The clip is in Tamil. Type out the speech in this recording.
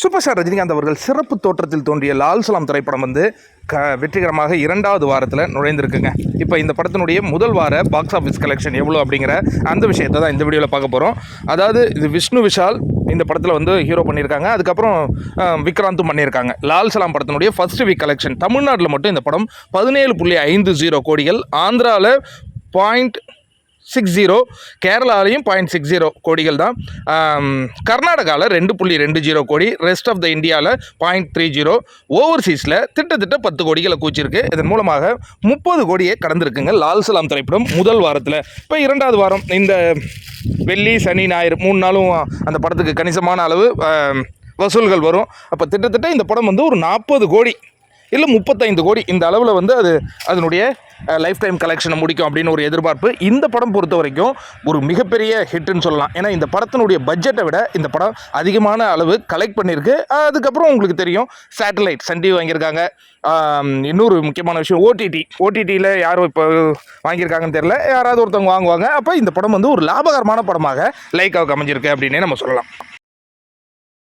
சூப்பர் ஸ்டார் ரஜினிகாந்த் அவர்கள் சிறப்பு தோற்றத்தில் தோன்றிய லால் சலாம் திரைப்படம் வந்து க வெற்றிகரமாக இரண்டாவது வாரத்தில் நுழைந்திருக்குங்க. இப்போ இந்த படத்தினுடைய முதல் வார பாக்ஸ் ஆஃபீஸ் கலெக்ஷன் எவ்வளோ அப்படிங்கிற அந்த விஷயத்தை தான் இந்த வீடியோவில் பார்க்க போகிறோம் அதாவது இது விஷ்ணு விஷால் இந்த படத்தில் வந்து ஹீரோ பண்ணியிருக்காங்க. அதுக்கப்புறம் விக்ராந்தும் பண்ணியிருக்காங்க. லால் சலாம் படத்தினுடைய ஃபர்ஸ்ட் வீக் கலெக்ஷன் தமிழ்நாட்டில் மட்டும் இந்த படம் பதினேழு புள்ளி ஐந்து ஜீரோ கோடிகள். ஆந்திராவில் பாயிண்ட் சிக்ஸ் ஜீரோ கேரளாலையும் பாயிண்ட் சிக்ஸ் ஜீரோ கோடிகள் தான். கர்நாடகாவில் ரெண்டு புள்ளி ரெண்டு ஜீரோ கோடி ரெஸ்ட் ஆஃப் த இந்தியாவில் பாயிண்ட் த்ரீ ஜீரோ ஓவர்சீஸில் திட்டத்திட்ட பத்து கோடிகளை கூச்சிருக்கு. இதன் மூலமாக முப்பது கோடியே கடந்திருக்குங்க. லால் சலாம் திரைப்படம் முதல் வாரத்தில். இப்போ இரண்டாவது வாரம் இந்த வெள்ளி சனி ஞாயிறு மூணு நாளும் அந்த படத்துக்கு கணிசமான அளவு வசூல்கள் வரும். அப்போ திட்டத்தட்ட இந்த படம் வந்து ஒரு நாற்பது கோடி இல்லை முப்பத்தைந்து கோடி. இந்த அளவில் வந்து அது அதனுடைய லைஃப் டைம் கலெக்ஷனை முடிக்கும் அப்படின்னு ஒரு எதிர்பார்ப்பு. இந்த படம் பொறுத்த வரைக்கும் ஒரு மிகப்பெரிய ஹிட்னு சொல்லலாம். ஏன்னா இந்த படத்தினுடைய பட்ஜெட்டை விட இந்த படம் அதிகமான அளவு கலெக்ட் பண்ணியிருக்கு. அதுக்கப்புறம் உங்களுக்கு தெரியும் சேட்டலைட் சன் டிவி வாங்கியிருக்காங்க இன்னொரு முக்கியமான விஷயம் ஓடிடி ஓடிடியில் யாரும் இப்போ வாங்கியிருக்காங்கன்னு தெரில யாராவது ஒருத்தவங்க வாங்குவாங்க. அப்போ இந்த படம் வந்து ஒரு லாபகரமான படமாக லைக்காவுக்கு அமைஞ்சிருக்கு அப்படின்னே நம்ம சொல்லலாம்.